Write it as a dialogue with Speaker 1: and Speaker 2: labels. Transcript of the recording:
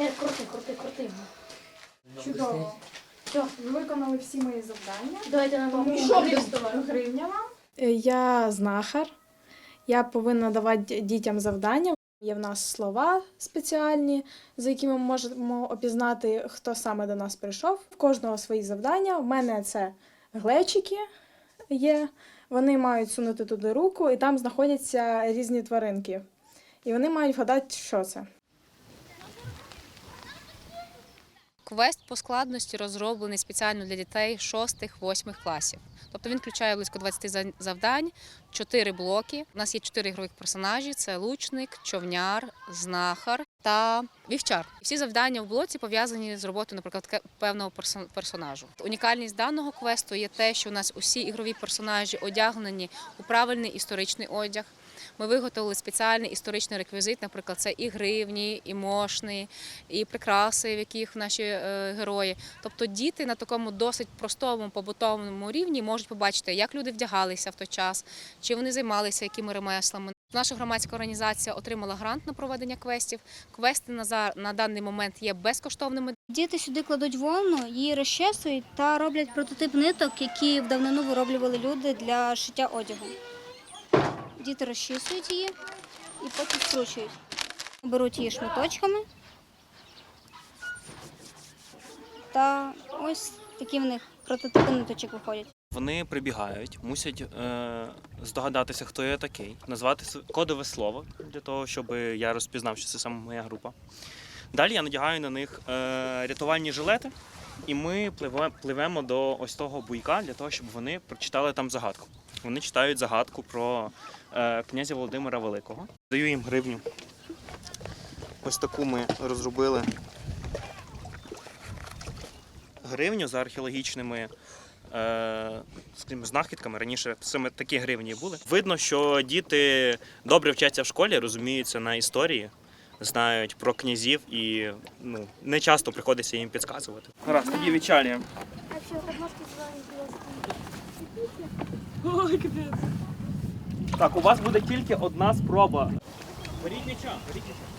Speaker 1: Е, крути, крути, крути.
Speaker 2: Чудово.
Speaker 1: Все,
Speaker 2: Ви виконали всі мої завдання.
Speaker 1: давайте нам
Speaker 2: Тому гривня вам.
Speaker 3: Е, Я знахар. Я повинна давати дітям завдання. Є в нас слова спеціальні, за якими ми можемо опізнати, хто саме до нас прийшов. В кожного свої завдання. У мене це глечики є. Вони мають сунути туди руку, і там знаходяться різні тваринки. І вони мають вгадати, що це.
Speaker 4: Квест по складності розроблений спеціально для дітей 6-8 класів. Тобто він включає близько 20 завдань, 4 блоки. У нас є 4 ігрових персонажі: це лучник, човняр, знахар та вівчар. Всі завдання в блоці пов'язані з роботою, наприклад, певного персонажу. Унікальність даного квесту є те, що у нас усі ігрові персонажі одягнені у правильний історичний одяг. Ми виготовили спеціальний історичний реквізит, наприклад, це і гривні, і мошни, і прикраси, в яких наші е, герої. Тобто діти на такому досить простому побутовому рівні можуть побачити, як люди вдягалися в той час, чи вони займалися якими ремеслами. Наша громадська організація отримала грант на проведення квестів. Квести на, на даний момент є безкоштовними.
Speaker 5: Діти сюди кладуть вовну, її розчесують та роблять прототип ниток, які в давнину вироблювали люди для шиття одягу. Діти розчісують її і потім скручують. Беруть її шматочками. Та ось такі в них прототипи ниточок виходять.
Speaker 6: Вони прибігають, мусять е, здогадатися, хто я такий, назвати кодове слово для того, щоб я розпізнав, що це саме моя група. Далі я надягаю на них е, рятувальні жилети, і ми пливемо до ось того буйка для того, щоб вони прочитали там загадку. Вони читають загадку про е, князя Володимира Великого. Даю їм гривню. Ось таку ми розробили гривню за археологічними е, скажімо, знахідками. Раніше саме такі гривні були. Видно, що діти добре вчаться в школі, розуміються на історії, знають про князів і ну, не часто приходиться їм підказувати. Раз, тоді відчалюємо. Так, у вас буде тільки одна спроба. Беріть нічого, беріть м'яча.